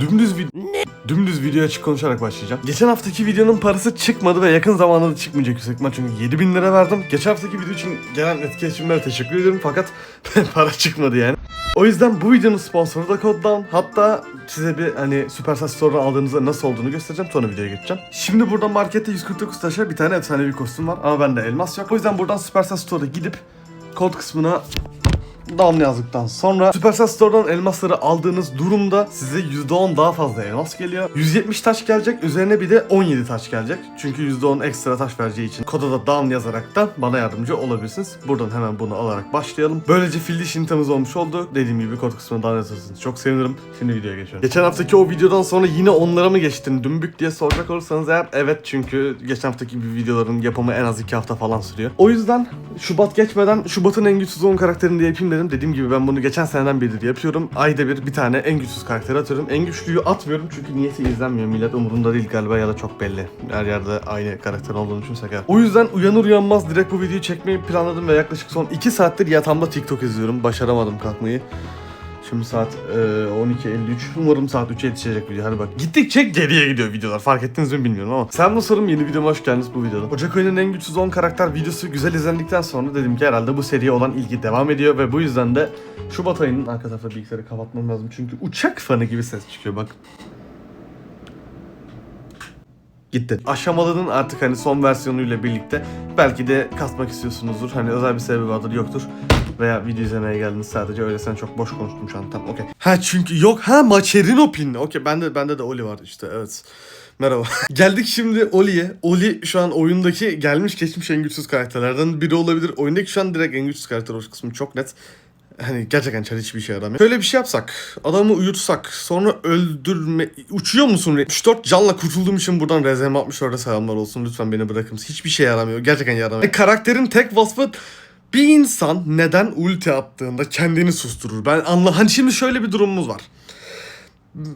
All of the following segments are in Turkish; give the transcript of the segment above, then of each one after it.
Dümdüz vid Dümdüz video açık konuşarak başlayacağım. Geçen haftaki videonun parası çıkmadı ve yakın zamanda da çıkmayacak yüksek ihtimal çünkü 7000 lira verdim. Geçen haftaki video için gelen etkileşimlere teşekkür ederim fakat para çıkmadı yani. O yüzden bu videonun sponsoru da Codedown. Hatta size bir hani Supercell Store'dan aldığınızda nasıl olduğunu göstereceğim sonra videoya geçeceğim. Şimdi burada markette 149 taşa bir tane efsanevi kostüm var ama bende elmas yok. O yüzden buradan Supercell Store'a gidip kod kısmına Down yazdıktan sonra Supercell Store'dan elmasları aldığınız durumda size %10 daha fazla elmas geliyor. 170 taş gelecek üzerine bir de 17 taş gelecek. Çünkü %10 ekstra taş vereceği için koda da down yazarak da bana yardımcı olabilirsiniz. Buradan hemen bunu alarak başlayalım. Böylece fildi şinitamız olmuş oldu. Dediğim gibi kod kısmına down yazarsanız çok sevinirim. Şimdi videoya geçiyorum. Geçen haftaki o videodan sonra yine onlara mı geçtin dümbük diye soracak olursanız eğer evet çünkü geçen haftaki bir videoların yapımı en az 2 hafta falan sürüyor. O yüzden Şubat geçmeden Şubat'ın en güçsüz 10 karakterini de yapayım dedim. Dediğim gibi ben bunu geçen seneden beridir yapıyorum. Ayda bir bir tane en güçsüz karakteri atıyorum. En güçlüyü atmıyorum çünkü niyeti izlenmiyor. Millet umurunda değil galiba ya da çok belli. Her yerde aynı karakter olduğunu düşünsek eğer. O yüzden uyanır uyanmaz direkt bu videoyu çekmeyi planladım ve yaklaşık son 2 saattir yatağımda TikTok izliyorum. Başaramadım kalkmayı. Şimdi saat e, 12.53. Umarım saat 3'e yetişecek video. Hadi bak. Gittikçe geriye gidiyor videolar. Fark ettiniz mi bilmiyorum ama. Sen sorum yeni videoma hoş geldiniz bu videoda. Ocak ayının en güçsüz 10 karakter videosu güzel izlendikten sonra dedim ki herhalde bu seriye olan ilgi devam ediyor ve bu yüzden de Şubat ayının arka tarafta bilgisayarı kapatmam lazım. Çünkü uçak fanı gibi ses çıkıyor bak. Gitti. Aşamalının artık hani son versiyonuyla birlikte belki de kasmak istiyorsunuzdur. Hani özel bir sebebi vardır yoktur. Veya video izlemeye geldiniz sadece öylesine çok boş konuştum şu an tam okey. Ha çünkü yok ha Macherino pinli. Okey bende bende de Oli var işte evet. Merhaba. Geldik şimdi Oli'ye. Oli şu an oyundaki gelmiş geçmiş en güçsüz karakterlerden biri olabilir. Oyundaki şu an direkt en güçsüz karakter o kısmı çok net. Hani gerçekten çar hiçbir şey yaramıyor. Şöyle bir şey yapsak. Adamı uyutsak. Sonra öldürme... Uçuyor musun? 3-4 canla kurtulduğum için buradan rezem 64'e selamlar olsun. Lütfen beni bırakın. Hiçbir şey yaramıyor. Gerçekten yaramıyor. Karakterin tek vasfı bir insan neden ulti attığında kendini susturur. Ben anla... Hani şimdi şöyle bir durumumuz var.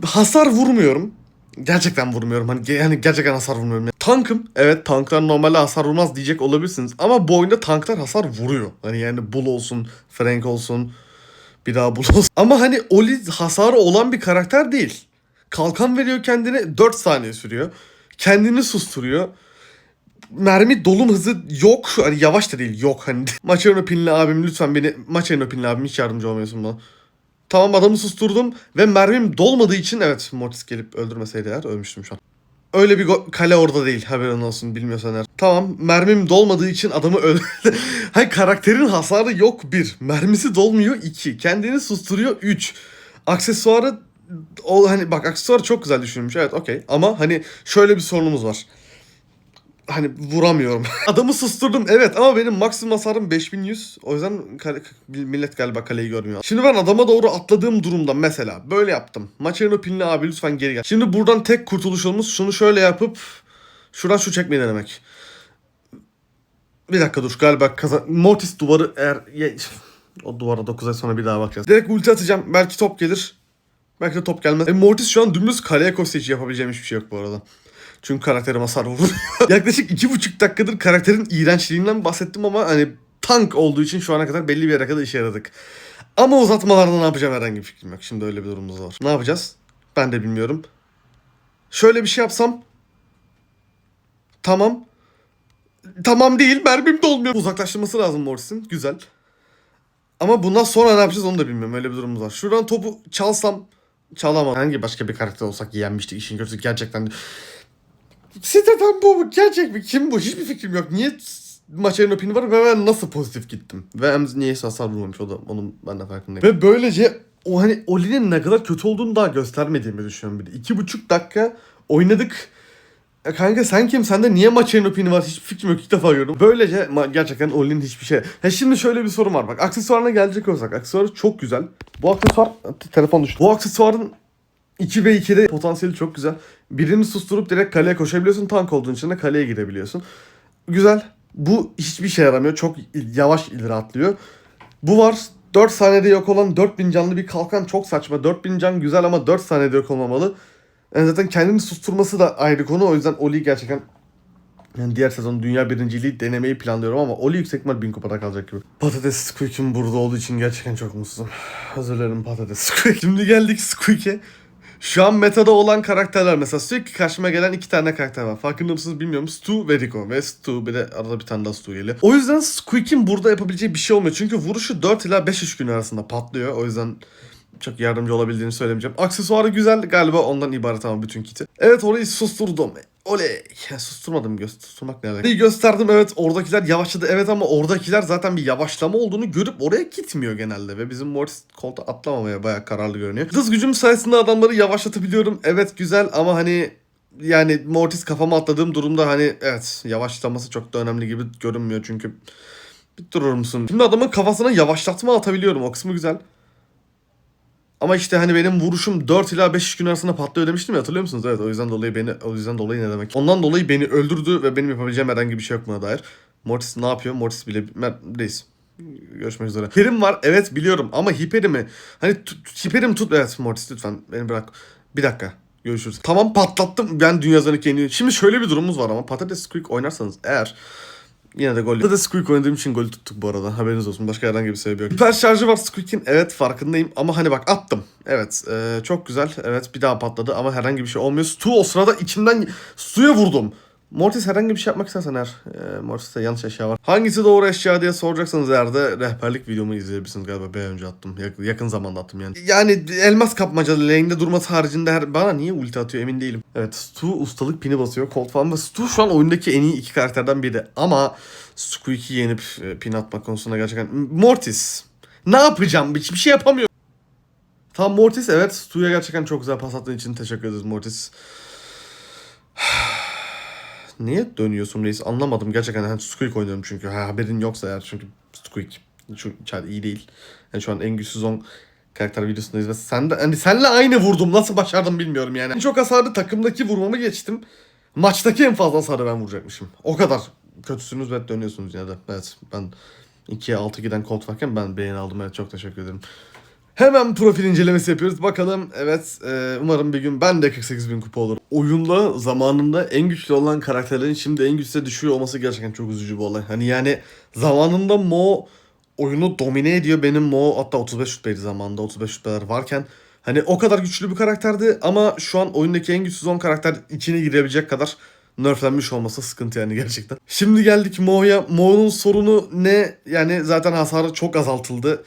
Hasar vurmuyorum. Gerçekten vurmuyorum. Hani ge- yani gerçekten hasar vurmuyorum. Yani tankım. Evet tanklar normalde hasar vurmaz diyecek olabilirsiniz. Ama bu oyunda tanklar hasar vuruyor. Hani yani Bull olsun, Frank olsun, bir daha Bull olsun. Ama hani Oli hasarı olan bir karakter değil. Kalkan veriyor kendine 4 saniye sürüyor. Kendini susturuyor. Mermi dolum hızı yok. Hani yavaş da değil yok hani. Maçerino pinli abim lütfen beni Maçerino pinli abim hiç yardımcı olmuyorsun bana. Tamam adamı susturdum ve mermim dolmadığı için evet Mortis gelip öldürmeseydi eğer ölmüştüm şu an. Öyle bir kale orada değil haberin olsun bilmiyorsan eğer. Tamam mermim dolmadığı için adamı öldü. Hayır karakterin hasarı yok bir. Mermisi dolmuyor iki. Kendini susturuyor üç. Aksesuarı o hani bak aksesuar çok güzel düşünülmüş evet okey ama hani şöyle bir sorunumuz var. Hani vuramıyorum. Adamı susturdum evet ama benim maksimum hasarım 5100. O yüzden kale- millet galiba kaleyi görmüyor. Şimdi ben adama doğru atladığım durumda mesela böyle yaptım. Maçerino pinli abi lütfen geri gel. Şimdi buradan tek kurtuluşumuz şunu şöyle yapıp şuradan şu çekmeyi denemek. Bir dakika dur galiba kaza... Mortis duvarı eğer... O duvara 9 ay sonra bir daha bakacağız. Direkt ulti atacağım. Belki top gelir. Belki de top gelmez. E Mortis şu an dümdüz kaleye hiç yapabileceğim hiçbir şey yok bu arada. Çünkü karakterim hasar vurur. Yaklaşık iki buçuk dakikadır karakterin iğrençliğinden bahsettim ama hani tank olduğu için şu ana kadar belli bir yere kadar işe yaradık. Ama uzatmalarda ne yapacağım herhangi bir fikrim yok. Şimdi öyle bir durumumuz var. Ne yapacağız? Ben de bilmiyorum. Şöyle bir şey yapsam. Tamam. Tamam değil. Mermim dolmuyor. Uzaklaştırması lazım Morris'in. Güzel. Ama bundan sonra ne yapacağız onu da bilmiyorum. Öyle bir durumumuz var. Şuradan topu çalsam çalamam. Hangi başka bir karakter olsak yenmiştik işin kötüsü gerçekten. Siteden bu mu? Gerçek mi? Kim bu? Hiçbir fikrim yok. Niye maçların opini var ve ben nasıl pozitif gittim? Ve hem niyeyse hasar vurmamış o da onun ben de farkındayım. Ve böylece o hani Oli'nin ne kadar kötü olduğunu daha göstermediğimi düşünüyorum bir de. İki buçuk dakika oynadık. E kanka sen kim? Sende niye maçların opini var? Hiçbir fikrim yok. İlk defa gördüm. Böylece gerçekten Oli'nin hiçbir şey. Ha şimdi şöyle bir sorun var bak. Aksesuarına gelecek olsak. Aksesuarı çok güzel. Bu aksesuar... Telefon düştü. Bu aksesuarın 2 ve 2'de potansiyeli çok güzel. Birini susturup direkt kaleye koşabiliyorsun. Tank olduğun için de kaleye girebiliyorsun. Güzel. Bu hiçbir şey yaramıyor. Çok yavaş ileri atlıyor. Bu var. 4 saniyede yok olan 4000 canlı bir kalkan çok saçma. 4000 can güzel ama 4 saniyede yok olmamalı. Yani zaten kendini susturması da ayrı konu. O yüzden Oli gerçekten yani diğer sezon dünya birinciliği denemeyi planlıyorum ama Oli yüksek ihtimal 1000 kupada kalacak gibi. Patates Squeak'in burada olduğu için gerçekten çok mutsuzum. Özür dilerim Patates Squeak. Şimdi geldik Squeak'e. Şu an metada olan karakterler mesela sürekli karşıma gelen iki tane karakter var. Farkında mısınız bilmiyorum. Stu ve Rico. Ve Stu bir de arada bir tane daha Stu geliyor. O yüzden Squeak'in burada yapabileceği bir şey olmuyor. Çünkü vuruşu 4 ila 5 iş günü arasında patlıyor. O yüzden çok yardımcı olabildiğini söylemeyeceğim. Aksesuarı güzel galiba ondan ibaret ama bütün kiti. Evet orayı susturdum. Oley. Ya, susturmadım göz susturmak ne alaka. İyi gösterdim evet oradakiler yavaşladı evet ama oradakiler zaten bir yavaşlama olduğunu görüp oraya gitmiyor genelde ve bizim Mortis koltuğa atlamamaya bayağı kararlı görünüyor. Hız gücüm sayesinde adamları yavaşlatabiliyorum evet güzel ama hani yani Mortis kafama atladığım durumda hani evet yavaşlaması çok da önemli gibi görünmüyor çünkü bir durur musun? Şimdi adamın kafasına yavaşlatma atabiliyorum o kısmı güzel. Ama işte hani benim vuruşum 4 ila 5 gün arasında patlıyor demiştim ya hatırlıyor musunuz? Evet o yüzden dolayı beni o yüzden dolayı ne demek? Ondan dolayı beni öldürdü ve benim yapabileceğim herhangi bir şey yok buna dair. Mortis ne yapıyor? Mortis bile reis. Görüşmek üzere. Hiperim var evet biliyorum ama hiperimi hani hiperim tut evet Mortis lütfen beni bırak. Bir dakika. Görüşürüz. Tamam patlattım ben dünya en iyi. Şimdi şöyle bir durumumuz var ama Patates Squeak oynarsanız eğer Yine de gol. Patates Squeak oynadığım için gol tuttuk bu arada. Haberiniz olsun. Başka herhangi bir sebebi yok. Hiper şarjı var Squeak'in. Evet farkındayım. Ama hani bak attım. Evet e, çok güzel. Evet bir daha patladı ama herhangi bir şey olmuyor. Stu o sırada içimden suya vurdum. Mortis herhangi bir şey yapmak istersen eğer. E, Mortis'te yanlış eşya var. Hangisi doğru eşya diye soracaksanız eğer de rehberlik videomu izleyebilirsiniz galiba. Bir önce attım. Yak- yakın zamanda attım yani. Yani elmas kapmacalı lane'de durması haricinde her... bana niye ulti atıyor emin değilim. Evet Stu ustalık pini basıyor. Colt falan ve Stu şu an oyundaki en iyi iki karakterden biri. Ama Squeak'i yenip e, pin atma konusunda gerçekten... Mortis. Ne yapacağım? Hiçbir şey yapamıyorum. Tamam Mortis evet Stu'ya gerçekten çok güzel pas attığın için teşekkür ederiz Mortis. Niye dönüyorsun reis anlamadım gerçekten hani Squeak oynuyorum çünkü ha, haberin yoksa eğer çünkü Squeak şu içeride iyi değil. Yani şu an en güçsüz 10 karakter videosundayız ve sen de hani senle aynı vurdum nasıl başardım bilmiyorum yani. Çok hasarlı takımdaki vurmamı geçtim. Maçtaki en fazla hasarı ben vuracakmışım. O kadar kötüsünüz ve dönüyorsunuz yine de. Evet ben 2'ye 6 giden Colt varken ben beğeni aldım evet çok teşekkür ederim. Hemen profil incelemesi yapıyoruz. Bakalım evet e, umarım bir gün ben de 48 bin kupa olur. Oyunda zamanında en güçlü olan karakterlerin şimdi en güçlüye düşüyor olması gerçekten çok üzücü bir olay. Hani yani zamanında Mo oyunu domine ediyor. Benim Mo hatta 35 rütbeydi zamanında 35 rütbeler varken. Hani o kadar güçlü bir karakterdi ama şu an oyundaki en güçsüz 10 karakter içine girebilecek kadar nerflenmiş olması sıkıntı yani gerçekten. Şimdi geldik Mo'ya. Mo'nun sorunu ne? Yani zaten hasarı çok azaltıldı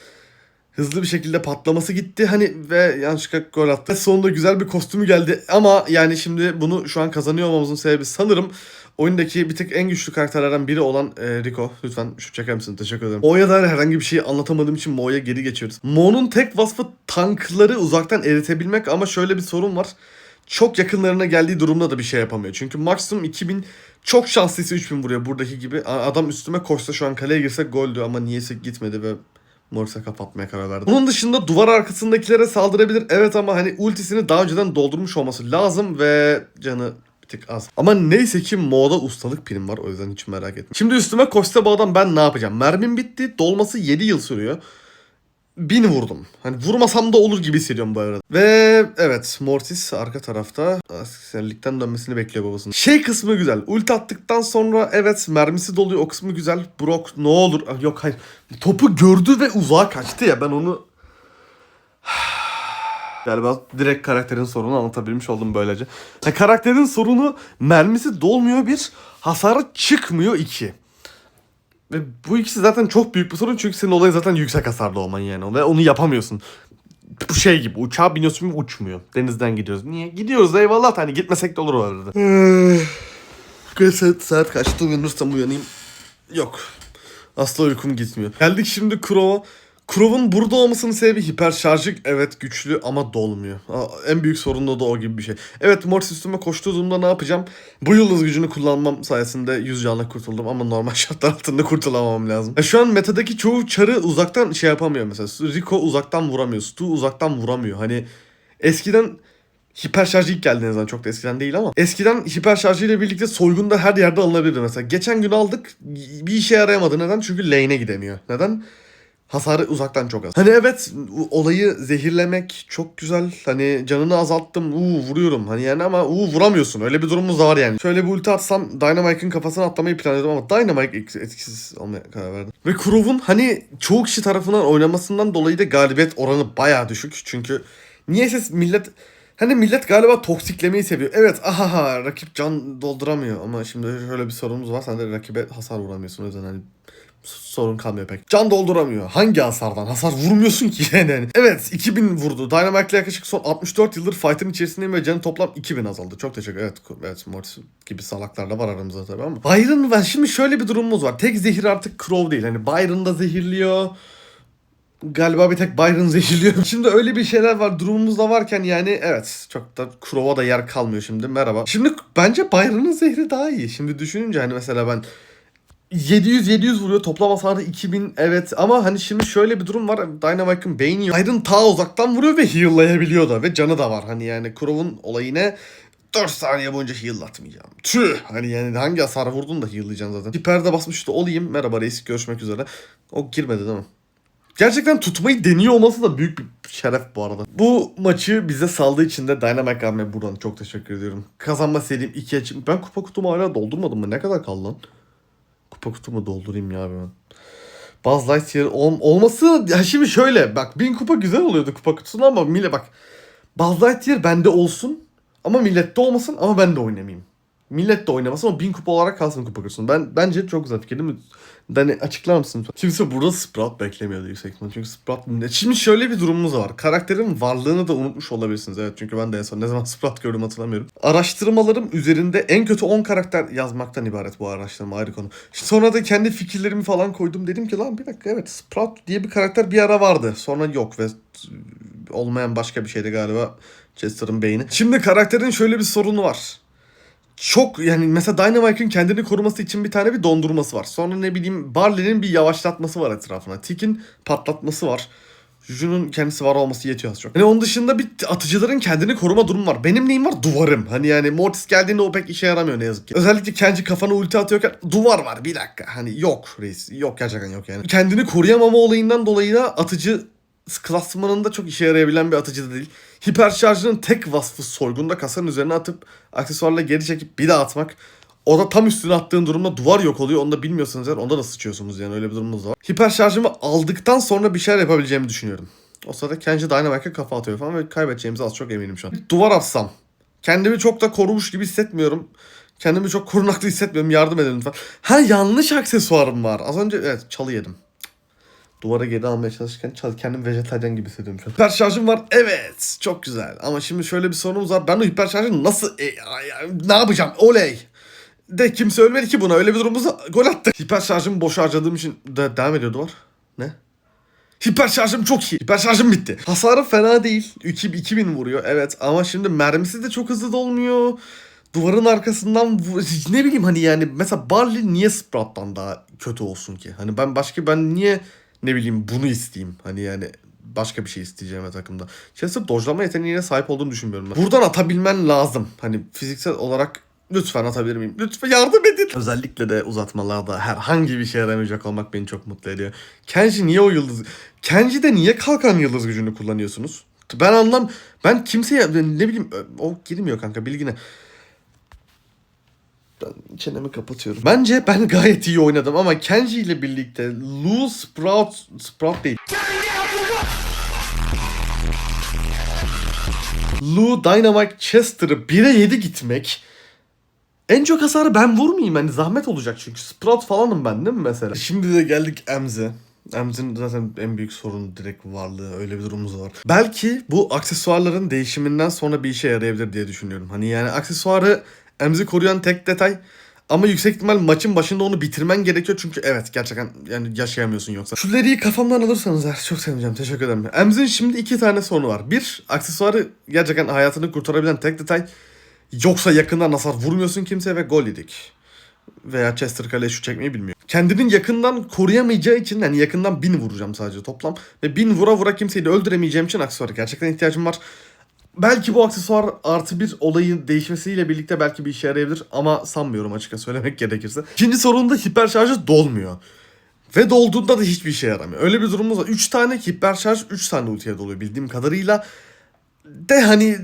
hızlı bir şekilde patlaması gitti hani ve yanlışlıkla gol attı. Sonunda güzel bir kostümü geldi ama yani şimdi bunu şu an kazanıyor olmamızın sebebi sanırım oyundaki bir tek en güçlü karakterlerden biri olan e, Rico. Lütfen şu çeker misin? Teşekkür ederim. Mo'ya dair herhangi bir şey anlatamadığım için Mo'ya geri geçiyoruz. Mo'nun tek vasfı tankları uzaktan eritebilmek ama şöyle bir sorun var. Çok yakınlarına geldiği durumda da bir şey yapamıyor. Çünkü maksimum 2000 çok şanslıysa 3000 vuruyor buradaki gibi. Adam üstüme koşsa şu an kaleye girse goldü ama niyeyse gitmedi ve Morris'e kapatmaya karar verdi. Bunun dışında duvar arkasındakilere saldırabilir. Evet ama hani ultisini daha önceden doldurmuş olması lazım ve canı bir tık az. Ama neyse ki Mo'da ustalık prim var o yüzden hiç merak etme. Şimdi üstüme adam ben ne yapacağım? Mermim bitti. Dolması 7 yıl sürüyor. Bin vurdum. Hani vurmasam da olur gibi hissediyorum bu arada. Ve evet Mortis arka tarafta askerlikten dönmesini bekliyor babasının. Şey kısmı güzel. Ulti attıktan sonra evet mermisi doluyor o kısmı güzel. Brock ne olur. Ah, Yok hayır. Topu gördü ve uzağa kaçtı ya ben onu Galiba direkt karakterin sorununu anlatabilmiş oldum böylece. Ya karakterin sorunu mermisi dolmuyor bir, hasarı çıkmıyor iki. Ve bu ikisi zaten çok büyük bir sorun çünkü senin olayın zaten yüksek hasarlı olman yani. Ve onu yapamıyorsun. Bu şey gibi uçağa biniyorsun ve uçmuyor. Denizden gidiyoruz. Niye? Gidiyoruz eyvallah hani gitmesek de olur o arada. Saat, saat kaçta uyanırsam uyanayım. Yok. Asla uykum gitmiyor. Geldik şimdi Crow'a. Crow'un burada olmasının sebebi hiper şarjı evet güçlü ama dolmuyor. En büyük sorun da o gibi bir şey. Evet Mortis üstüme koştuğu durumda ne yapacağım? Bu yıldız gücünü kullanmam sayesinde 100 canla kurtuldum ama normal şartlar altında kurtulamam lazım. Ya şu an metadaki çoğu çarı uzaktan şey yapamıyor mesela. Rico uzaktan vuramıyor. Stu uzaktan vuramıyor. Hani eskiden hiper şarjı ilk geldiğinde zaman çok da eskiden değil ama. Eskiden hiper şarjı ile birlikte soygunda her yerde alınabilirdi mesela. Geçen gün aldık bir işe yarayamadı. Neden? Çünkü lane'e gidemiyor. Neden? Hasarı uzaktan çok az. Hani evet olayı zehirlemek çok güzel. Hani canını azalttım. Uuu vuruyorum. Hani yani ama uuu vuramıyorsun. Öyle bir durumumuz da var yani. Şöyle bir ulti atsam Dynamite'ın kafasına atlamayı planladım ama Dynamite etkisiz- olmaya karar verdi. Ve Crow'un hani çoğu kişi tarafından oynamasından dolayı da galibiyet oranı baya düşük. Çünkü niyeyse millet Hani millet galiba toksiklemeyi seviyor. Evet ahaha rakip can dolduramıyor ama şimdi şöyle bir sorunumuz var. Sen de rakibe hasar vuramıyorsun. O yüzden hani sorun kalmıyor pek. Can dolduramıyor. Hangi hasardan? Hasar vurmuyorsun ki yani. Evet 2000 vurdu. Dynamite'le yaklaşık son 64 yıldır fight'ın içerisindeyim ve canı toplam 2000 azaldı. Çok teşekkür Evet, evet Mortis gibi salaklar da var aramızda tabii ama. Byron var. Şimdi şöyle bir durumumuz var. Tek zehir artık Crow değil. Hani Byron da zehirliyor. Galiba bir tek Byron zehirliyor. Şimdi öyle bir şeyler var. Durumumuz da varken yani evet çok da Crow'a da yer kalmıyor şimdi. Merhaba. Şimdi bence Byron'ın zehri daha iyi. Şimdi düşününce hani mesela ben 700-700 vuruyor. Toplam hasarı 2000 evet ama hani şimdi şöyle bir durum var. Dynamite'ın beyni yok. Byron ta uzaktan vuruyor ve heal'layabiliyor da ve canı da var. Hani yani Crow'un olayı ne? 4 saniye boyunca heal'latmayacağım. Tüh! Hani yani hangi hasar vurdun da heal'layacaksın zaten. Hiperde basmış da olayım. Merhaba reis görüşmek üzere. O girmedi değil mi? Gerçekten tutmayı deniyor olması da büyük bir şeref bu arada. Bu maçı bize saldığı için de Dynamite Army'e buradan çok teşekkür ediyorum. Kazanma serim 2'ye çık. Ben kupa kutumu hala doldurmadım mı? Ne kadar kaldı lan? Kupa kutumu doldurayım ya ben. Buzz Lightyear ol, olması... Ya şimdi şöyle bak 1000 kupa güzel oluyordu kupa kutusunda ama millet bak. Buzz Lightyear bende olsun ama millette olmasın ama ben de oynamayayım. Millet de oynamasın ama 1000 kupa olarak kalsın kupa kutusunda. Ben, bence çok güzel fikir değil mi? Dani açıklar mısın? Kimse burada Sprout beklemiyordu yüksek ihtimalle. Çünkü Sprout... Şimdi şöyle bir durumumuz var. Karakterin varlığını da unutmuş olabilirsiniz. Evet çünkü ben de en son ne zaman Sprout gördüm hatırlamıyorum. Araştırmalarım üzerinde en kötü 10 karakter yazmaktan ibaret bu araştırma ayrı konu. Sonra da kendi fikirlerimi falan koydum. Dedim ki lan bir dakika evet Sprout diye bir karakter bir ara vardı. Sonra yok ve olmayan başka bir şeydi galiba. Chester'ın beyni. Şimdi karakterin şöyle bir sorunu var çok yani mesela Dynamite'ın kendini koruması için bir tane bir dondurması var. Sonra ne bileyim Barley'nin bir yavaşlatması var etrafına. Tick'in patlatması var. Juju'nun kendisi var olması yetiyor az çok. Hani onun dışında bir atıcıların kendini koruma durumu var. Benim neyim var? Duvarım. Hani yani Mortis geldiğinde o pek işe yaramıyor ne yazık ki. Özellikle Kenji kafana ulti atıyorken duvar var bir dakika. Hani yok reis. Yok gerçekten yok yani. Kendini koruyamama olayından dolayı da atıcı klasmanında çok işe yarayabilen bir atıcı da değil. Hiper şarjının tek vasfı soygunda kasanın üzerine atıp aksesuarla geri çekip bir daha atmak. O da tam üstüne attığın durumda duvar yok oluyor. Onu da bilmiyorsanız eğer onda da sıçıyorsunuz yani öyle bir durumumuz var. Hiper şarjımı aldıktan sonra bir şeyler yapabileceğimi düşünüyorum. O sırada Kenji Dynamite'a kafa atıyor falan ve kaybedeceğimize az çok eminim şu an. Duvar atsam. Kendimi çok da korumuş gibi hissetmiyorum. Kendimi çok korunaklı hissetmiyorum. Yardım edin lütfen. Ha yanlış aksesuarım var. Az önce evet çalı yedim. Duvara geri almaya çalışırken çal- kendim vejetaryen gibi hissediyorum şu an. Hiper şarjım var. Evet. Çok güzel. Ama şimdi şöyle bir sorunumuz var. Ben o hiper şarjı nasıl... E, ay, ay, ne yapacağım? Oley. De kimse ölmedi ki buna. Öyle bir durumumuzda gol attı. Hiper şarjımı boş harcadığım için de devam ediyor duvar. Ne? Hiper şarjım çok iyi. Hiper şarjım bitti. Hasarı fena değil. 2000 vuruyor evet ama şimdi mermisi de çok hızlı dolmuyor. Duvarın arkasından ne bileyim hani yani mesela Barley niye Sprout'tan daha kötü olsun ki? Hani ben başka ben niye ne bileyim bunu isteyeyim? Hani yani başka bir şey isteyeceğim takımda. Chester dojlama yeteneğine sahip olduğunu düşünmüyorum ben. Buradan atabilmen lazım. Hani fiziksel olarak lütfen atabilir miyim? Lütfen yardım edin. Özellikle de uzatmalarda herhangi bir şey yaramayacak olmak beni çok mutlu ediyor. Kenji niye o yıldız... Kenji'de niye kalkan yıldız gücünü kullanıyorsunuz? Ben anlam... Ben kimseye ne bileyim o girmiyor kanka bilgine. Ben çenemi kapatıyorum. Bence ben gayet iyi oynadım ama Kenji ile birlikte Lu Sprout Sprout değil. Lu Dynamite Chester'ı 1'e 7 gitmek en çok hasarı ben vurmayayım hani zahmet olacak çünkü Sprout falanım ben değil mi mesela? Şimdi de geldik Emz'e. Emz'in zaten en büyük sorunu direkt varlığı öyle bir durumumuz var. Belki bu aksesuarların değişiminden sonra bir işe yarayabilir diye düşünüyorum. Hani yani aksesuarı Emz'i koruyan tek detay ama yüksek ihtimal maçın başında onu bitirmen gerekiyor çünkü evet gerçekten yani yaşayamıyorsun yoksa. Şu kafamdan alırsanız eğer çok seveceğim teşekkür ederim. Emz'in şimdi iki tane sorunu var. Bir aksesuarı gerçekten hayatını kurtarabilen tek detay yoksa yakından hasar vurmuyorsun kimseye ve gol yedik. Veya Chester kaleye şu çekmeyi bilmiyor. Kendinin yakından koruyamayacağı için yani yakından bin vuracağım sadece toplam. Ve bin vura vura kimseyi de öldüremeyeceğim için aksesuara gerçekten ihtiyacım var. Belki bu aksesuar artı bir olayın değişmesiyle birlikte belki bir işe yarayabilir ama sanmıyorum açıkça söylemek gerekirse. İkinci sorunda hiper şarjı dolmuyor. Ve dolduğunda da hiçbir işe yaramıyor. Öyle bir durumumuz var. 3 tane hiper şarj 3 tane ultiye doluyor bildiğim kadarıyla. De hani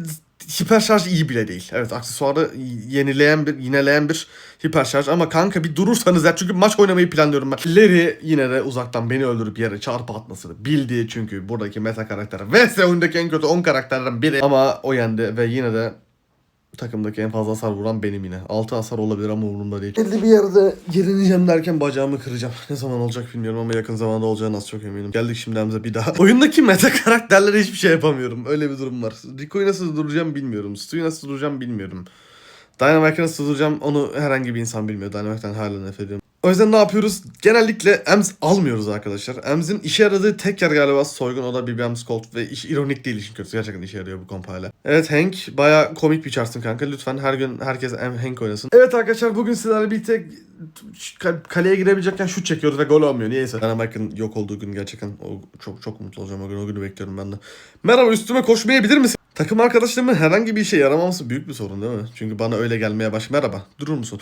hiper şarj iyi bile değil. Evet aksesuarı yenileyen bir, yineleyen bir hiper şarj ama kanka bir durursanız ya çünkü maç oynamayı planlıyorum ben. Larry yine de uzaktan beni öldürüp yere çarpı atmasını bildi çünkü buradaki meta karakter vs oyundaki en kötü 10 karakterden biri ama o yendi ve yine de takımdaki en fazla hasar vuran benim yine. 6 hasar olabilir ama umurumda değil. Belli bir yerde gerileceğim derken bacağımı kıracağım. Ne zaman olacak bilmiyorum ama yakın zamanda olacağını az çok eminim. Geldik şimdi Hamza bir daha. Oyundaki meta karakterlere hiçbir şey yapamıyorum. Öyle bir durum var. Rico'yu nasıl durduracağım bilmiyorum. Stu'yu nasıl durduracağım bilmiyorum. Dynamite'ı nasıl durduracağım onu herhangi bir insan bilmiyor. Dynamite'den hala nefret ediyorum. O yüzden ne yapıyoruz? Genellikle EMS almıyoruz arkadaşlar. EMS'in işe yaradığı tek yer galiba soygun o da BBM Scold ve iş, ironik değil işin kötüsü. Gerçekten işe yarıyor bu kompayla. Evet Hank baya komik bir çarsın kanka. Lütfen her gün herkes Hank oynasın. Evet arkadaşlar bugün sizlerle birlikte ka- kaleye girebilecekken şut çekiyoruz ve gol olmuyor. Niyeyse. Dynamite'ın yok olduğu gün gerçekten o, çok çok mutlu olacağım o gün. O günü bekliyorum ben de. Merhaba üstüme koşmayabilir misin? Takım arkadaşlarımın herhangi bir işe yaramaması büyük bir sorun değil mi? Çünkü bana öyle gelmeye baş. Merhaba durur musun?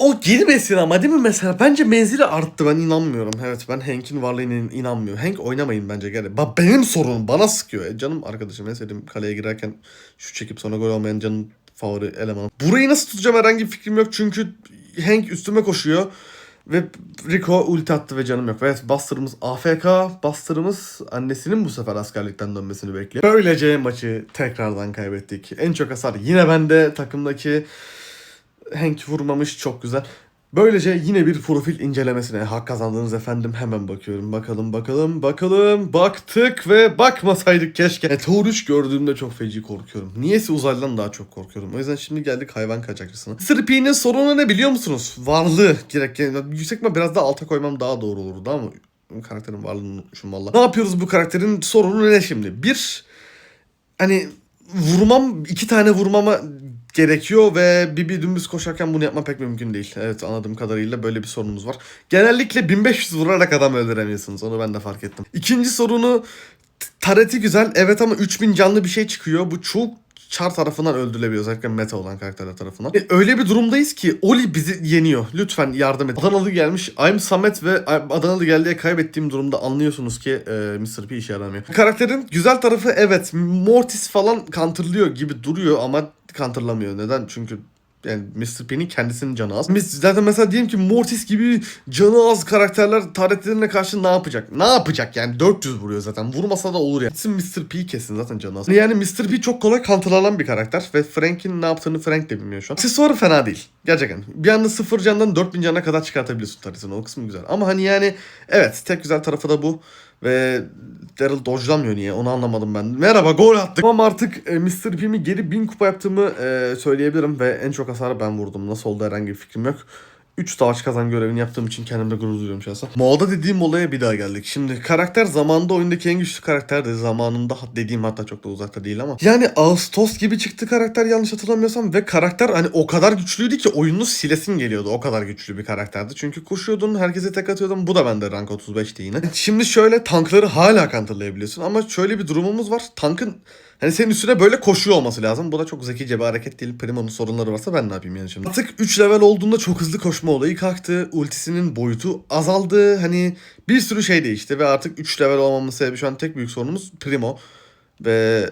O girmesin ama değil mi mesela? Bence menzili arttı ben inanmıyorum. Evet ben Hank'in varlığına in- inanmıyorum. Hank oynamayın bence gel. Ba benim sorunum bana sıkıyor. E, canım arkadaşım en sevdiğim kaleye girerken şu çekip sonra gol olmayan canım favori elemanım. Burayı nasıl tutacağım herhangi bir fikrim yok çünkü Hank üstüme koşuyor. Ve Rico ulti attı ve canım yok. Ve evet Buster'ımız AFK. Buster'ımız annesinin bu sefer askerlikten dönmesini bekliyor. Böylece maçı tekrardan kaybettik. En çok hasar yine bende. Takımdaki Hank vurmamış çok güzel. Böylece yine bir profil incelemesine hak kazandınız efendim. Hemen bakıyorum. Bakalım bakalım bakalım. Baktık ve bakmasaydık keşke. Meteor 3 gördüğümde çok feci korkuyorum. Niyeyse uzaylıdan daha çok korkuyorum. O yüzden şimdi geldik hayvan kaçakçısına. Mr. P'nin sorunu ne biliyor musunuz? Varlığı. Gerek, yüksek ihtimal biraz daha alta koymam daha doğru olurdu ama karakterin varlığını unutmuşum valla. Ne yapıyoruz bu karakterin sorunu ne şimdi? Bir hani vurmam iki tane vurmama gerekiyor ve bir dümdüz koşarken bunu yapma pek mümkün değil. Evet anladığım kadarıyla böyle bir sorunumuz var. Genellikle 1500 vurarak adam öldüremiyorsunuz. Onu ben de fark ettim. İkinci sorunu tareti güzel. Evet ama 3000 canlı bir şey çıkıyor. Bu çok Char tarafından öldürülebiliyor. Özellikle meta olan karakterler tarafından. E, öyle bir durumdayız ki Oli bizi yeniyor. Lütfen yardım edin. Adanalı gelmiş. I'm Samet ve Adanalı geldi diye kaybettiğim durumda anlıyorsunuz ki e, Mr. P işe yaramıyor. Karakterin güzel tarafı evet Mortis falan counterlıyor gibi duruyor ama counterlamıyor. Neden? Çünkü yani Mr. P'nin kendisinin canı az. Zaten mesela diyelim ki Mortis gibi canı az karakterler taretlerine karşı ne yapacak? Ne yapacak yani 400 vuruyor zaten. Vurmasa da olur ya. Gitsin Mr. P kesin zaten canı az. Yani Mr. P çok kolay counterlanan bir karakter ve Frank'in ne yaptığını Frank de bilmiyor şu an. Aksesuarı fena değil. Gerçekten. Bir anda 0 candan 4000 cana kadar çıkartabiliyorsun taretini. O kısmı güzel. Ama hani yani evet tek güzel tarafı da bu. Ve Daryl dodge'lamıyor niye onu anlamadım ben. Merhaba gol attık. Ama artık e, Mr. P'mi geri 1000 kupa yaptığımı e, söyleyebilirim ve en çok hasarı ben vurdum. Nasıl oldu herhangi bir fikrim yok. 3 savaş kazan görevini yaptığım için kendimde gurur duyuyorum şahsen. Moda dediğim olaya bir daha geldik. Şimdi karakter zamanında oyundaki en güçlü karakterdi. Zamanında dediğim hatta çok da uzakta değil ama. Yani Ağustos gibi çıktı karakter yanlış hatırlamıyorsam. Ve karakter hani o kadar güçlüydü ki oyununu silesin geliyordu. O kadar güçlü bir karakterdi. Çünkü koşuyordun herkese tek atıyordun. Bu da bende rank 35'ti yine. Şimdi şöyle tankları hala counterlayabiliyorsun. Ama şöyle bir durumumuz var. Tankın Hani senin üstüne böyle koşuyor olması lazım. Bu da çok zekice bir hareket değil. Primo'nun sorunları varsa ben ne yapayım yani şimdi. Artık 3 level olduğunda çok hızlı koşma olayı kalktı. Ultisinin boyutu azaldı. Hani bir sürü şey değişti ve artık 3 level olmamın sebebi şu an tek büyük sorunumuz Primo. Ve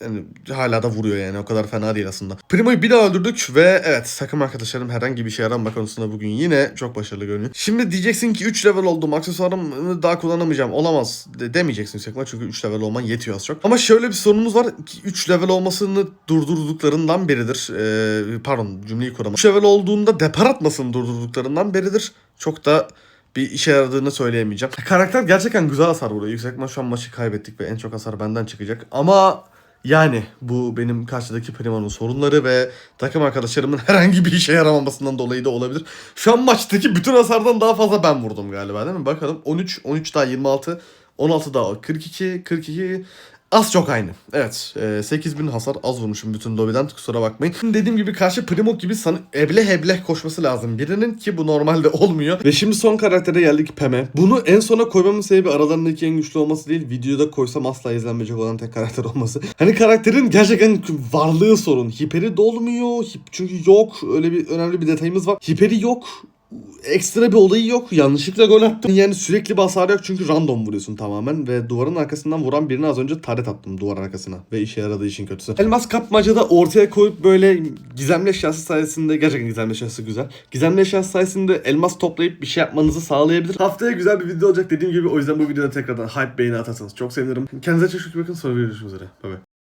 yani hala da vuruyor yani o kadar fena değil aslında. Primo'yu bir daha öldürdük ve evet takım arkadaşlarım herhangi bir şey yaranma konusunda bugün yine çok başarılı görünüyor. Şimdi diyeceksin ki 3 level oldum aksesuarımı daha kullanamayacağım olamaz de, demeyeceksin yüksek çünkü 3 level olman yetiyor az çok. Ama şöyle bir sorunumuz var ki 3 level olmasını durdurduklarından beridir. Ee, pardon cümleyi kuramadım. 3 level olduğunda depar atmasını durdurduklarından beridir. Çok da bir işe yaradığını söyleyemeyeceğim. Karakter gerçekten güzel hasar vuruyor. Yüksek ihtimal şu an maçı kaybettik ve en çok hasar benden çıkacak. Ama yani bu benim karşıdaki Primo'nun sorunları ve takım arkadaşlarımın herhangi bir işe yaramamasından dolayı da olabilir. Şu an maçtaki bütün hasardan daha fazla ben vurdum galiba değil mi? Bakalım 13, 13 daha 26, 16 daha 42, 42 Az çok aynı. Evet. E, 8000 hasar az vurmuşum bütün lobiden. Kusura bakmayın. Dediğim gibi karşı Primo gibi sana eble heble koşması lazım. Birinin ki bu normalde olmuyor. Ve şimdi son karaktere geldik Pem'e. Bunu en sona koymamın sebebi aralarındaki en güçlü olması değil. Videoda koysam asla izlenmeyecek olan tek karakter olması. Hani karakterin gerçekten varlığı sorun. Hiperi dolmuyor. Hip, çünkü yok. Öyle bir önemli bir detayımız var. Hiperi yok. Ekstra bir olayı yok. Yanlışlıkla gol attım. Yani sürekli bir hasar yok çünkü random vuruyorsun tamamen. Ve duvarın arkasından vuran birine az önce taret attım duvar arkasına. Ve işe yaradığı işin kötüsü. Elmas kapmacada ortaya koyup böyle gizemli eşyası sayesinde gerçekten gizemli eşyası güzel. Gizemli eşyası sayesinde elmas toplayıp bir şey yapmanızı sağlayabilir. Haftaya güzel bir video olacak dediğim gibi o yüzden bu videoda tekrardan hype beğeni atarsanız çok sevinirim. Kendinize çok iyi bakın sonra görüşmek üzere. Bye bye.